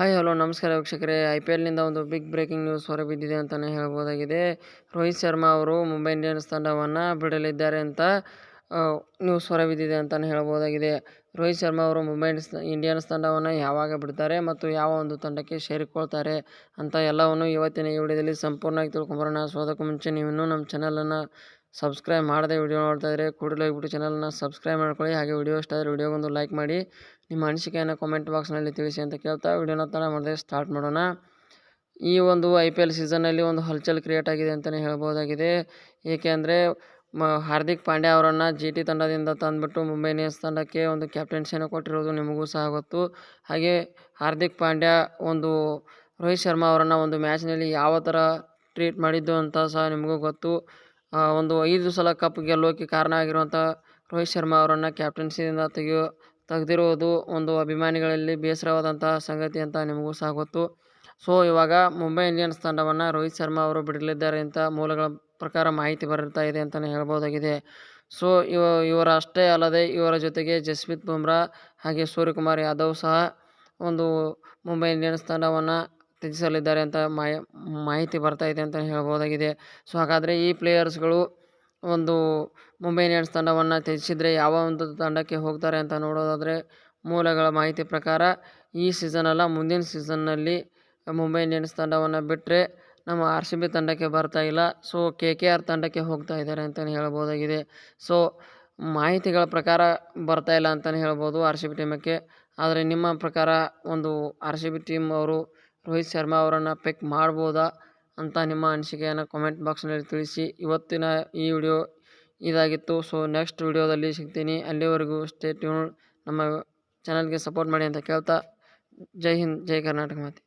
Hi, hello, ನಮಸ್ಕಾರ ವೀಕ್ಷಕರೇ. I P ಎಲ್ನಿಂದ ಒಂದು ಬಿಗ್ ಬ್ರೇಕಿಂಗ್ ನ್ಯೂಸ್ ಹೊರಬಿದ್ದಿದೆ ಅಂತಲೇ ಹೇಳ್ಬೋದಾಗಿದೆ. ರೋಹಿತ್ ಶರ್ಮಾ ಅವರು ಮುಂಬೈ ಇಂಡಿಯನ್ಸ್ ತಂಡವನ್ನು ಬಿಡಲಿದ್ದಾರೆ ಅಂತ ನ್ಯೂಸ್ ಹೊರಬಿದ್ದಿದೆ ಅಂತಲೇ ಹೇಳ್ಬೋದಾಗಿದೆ. ರೋಹಿತ್ ಶರ್ಮಾ ಅವರು ಮುಂಬೈ ಇಂಡಿಯನ್ಸ್ ತಂಡವನ್ನು ಯಾವಾಗ ಬಿಡ್ತಾರೆ ಮತ್ತು ಯಾವ ಒಂದು ತಂಡಕ್ಕೆ ಸೇರಿಕೊಳ್ತಾರೆ ಅಂತ ಎಲ್ಲವನ್ನು ಇವತ್ತಿನ ಈ ವಿಡಿಯೋದಲ್ಲಿ ಸಂಪೂರ್ಣವಾಗಿ ತಿಳ್ಕೊಂಬರೋಣ. ಸೊ, ಅದಕ್ಕೂ ಮುಂಚೆ ನೀವು ಇನ್ನೂ ನಮ್ಮ ಚಾನಲನ್ನು ಸಬ್ಸ್ಕ್ರೈಬ್ ಮಾಡದೆ ವಿಡಿಯೋ ನೋಡ್ತಾ ಇದ್ರೆ ಕೂಡಲೇ ಹೋಗ್ಬಿಟ್ಟು ಚಾನಲ್ನ ಸಬ್ಸ್ಕ್ರೈಬ್ ಮಾಡ್ಕೊಳ್ಳಿ. ಹಾಗೆ ವಿಡಿಯೋ ಇಷ್ಟ ಆದರೆ ವಿಡಿಯೋಗೊಂದು ಲೈಕ್ ಮಾಡಿ. ನಿಮ್ಮ ಅನಿಸಿಕೆಯನ್ನು ಕಾಮೆಂಟ್ ಬಾಕ್ಸ್ನಲ್ಲಿ ತಿಳಿಸಿ ಅಂತ ಕೇಳ್ತಾ ವಿಡಿಯೋನ ತಡ ಮಾಡಿದೆ ಸ್ಟಾರ್ಟ್ ಮಾಡೋಣ. ಈ ಒಂದು ಐ ಪಿ ಎಲ್ ಸೀಸನ್ನಲ್ಲಿ ಒಂದು ಹಲ್ಚಲ್ ಕ್ರಿಯೇಟ್ ಆಗಿದೆ ಅಂತಲೇ ಹೇಳ್ಬೋದಾಗಿದೆ. ಏಕೆಂದರೆ ಮ, ಹಾರ್ದಿಕ್ ಪಾಂಡ್ಯ ಅವರನ್ನು ಜಿ ಟಿ ತಂಡದಿಂದ ತಂದುಬಿಟ್ಟು ಮುಂಬೈ ಇಂಡಿಯನ್ಸ್ ತಂಡಕ್ಕೆ ಒಂದು ಕ್ಯಾಪ್ಟನ್ಸಿಯನ್ನು ಕೊಟ್ಟಿರೋದು ನಿಮಗೂ ಸಹ ಗೊತ್ತು. ಹಾಗೆ ಹಾರ್ದಿಕ್ ಪಾಂಡ್ಯ ಒಂದು ರೋಹಿತ್ ಶರ್ಮಾ ಅವರನ್ನು ಒಂದು ಮ್ಯಾಚ್ನಲ್ಲಿ ಯಾವ ಥರ ಟ್ರೀಟ್ ಮಾಡಿದ್ದು ಅಂತ ಸಹ ನಿಮಗೂ ಗೊತ್ತು. ಒಂದು ಐದು ಸಲ ಕಪ್ ಗೆಲ್ಲೋಕೆ ಕಾರಣ ಆಗಿರುವಂಥ ರೋಹಿತ್ ಶರ್ಮಾ ಅವರನ್ನು ಕ್ಯಾಪ್ಟನ್ಸಿಯಿಂದ ತೆಗೆಯೋ ತೆಗೆದಿರುವುದು ಒಂದು ಅಭಿಮಾನಿಗಳಲ್ಲಿ ಬೇಸರವಾದಂತಹ ಸಂಗತಿ ಅಂತ ನಿಮಗೂ ಸಹ ಗೊತ್ತು. ಸೊ ಇವಾಗ ಮುಂಬೈ ಇಂಡಿಯನ್ಸ್ ತಂಡವನ್ನು ರೋಹಿತ್ ಶರ್ಮಾ ಅವರು ಬಿಡಲಿದ್ದಾರೆ ಅಂತ ಮೂಲಗಳ ಪ್ರಕಾರ ಮಾಹಿತಿ ಬರುತ್ತಾ ಇದೆ ಅಂತಲೇ ಹೇಳ್ಬೋದಾಗಿದೆ. ಸೊ ಇವ ಇವರ ಅಷ್ಟೇ ಅಲ್ಲದೆ ಇವರ ಜೊತೆಗೆ ಜಸ್ಮಿತ್ ಬುಮ್ರಾ ಹಾಗೆ ಸೂರ್ಯಕುಮಾರ್ ಯಾದವ್ ಸಹ ಒಂದು ಮುಂಬೈ ಇಂಡಿಯನ್ಸ್ ತಂಡವನ್ನು ತ್ಯಜಿಸಲಿದ್ದಾರೆ ಅಂತ ಮಾಹಿತಿ ಬರ್ತಾ ಇದೆ ಅಂತ ಹೇಳ್ಬೋದಾಗಿದೆ ಸೊ ಹಾಗಾದರೆ ಈ ಪ್ಲೇಯರ್ಸ್ಗಳು ಒಂದು ಮುಂಬೈ ಇಂಡಿಯನ್ಸ್ ತಂಡವನ್ನು ತ್ಯಜಿಸಿದರೆ ಯಾವ ಒಂದು ತಂಡಕ್ಕೆ ಹೋಗ್ತಾರೆ ಅಂತ ನೋಡೋದಾದರೆ ಮೂಲಗಳ ಮಾಹಿತಿ ಪ್ರಕಾರ ಈ ಸೀಸನ್ ಅಲ್ಲ, ಮುಂದಿನ ಸೀಸನ್ನಲ್ಲಿ ಮುಂಬೈ ಇಂಡಿಯನ್ಸ್ ತಂಡವನ್ನು ಬಿಟ್ಟರೆ ನಮ್ಮ ಆರ್ ಸಿ ಬಿ ತಂಡಕ್ಕೆ ಬರ್ತಾ ಇಲ್ಲ. ಸೊ ಕೆ ಕೆ ಆರ್ ತಂಡಕ್ಕೆ ಹೋಗ್ತಾ ಇದ್ದಾರೆ ಅಂತಲೇ ಹೇಳ್ಬೋದಾಗಿದೆ ಸೊ ಮಾಹಿತಿಗಳ ಪ್ರಕಾರ ಬರ್ತಾ ಇಲ್ಲ ಅಂತಲೇ ಹೇಳ್ಬೋದು ಆರ್ ಸಿ ಬಿ ಟೀಮಕ್ಕೆ ಆದರೆ ನಿಮ್ಮ ಪ್ರಕಾರ ಒಂದು ಆರ್ ಸಿ ಬಿ ಟೀಮ್ ಅವರು ರೋಹಿತ್ ಶರ್ಮಾ ಅವರನ್ನು ಪಿಕ್ ಮಾಡ್ಬೋದಾ ಅಂತ ನಿಮ್ಮ ಅನಿಸಿಕೆಯನ್ನು ಕಾಮೆಂಟ್ ಬಾಕ್ಸ್ನಲ್ಲಿ ತಿಳಿಸಿ. ಇವತ್ತಿನ ಈ ವಿಡಿಯೋ ಇದಾಗಿತ್ತು. ಸೊ ನೆಕ್ಸ್ಟ್ ವಿಡಿಯೋದಲ್ಲಿ ಸಿಗ್ತೀನಿ. ಅಲ್ಲಿವರೆಗೂ ಸ್ಟೇ ಟ್ಯೂನ್ ನಮ್ಮ ಚಾನಲ್ಗೆ ಸಪೋರ್ಟ್ ಮಾಡಿ ಅಂತ ಕೇಳ್ತಾ. ಜೈ ಹಿಂದ್, ಜೈ ಕರ್ನಾಟಕ ಮಾತೆ.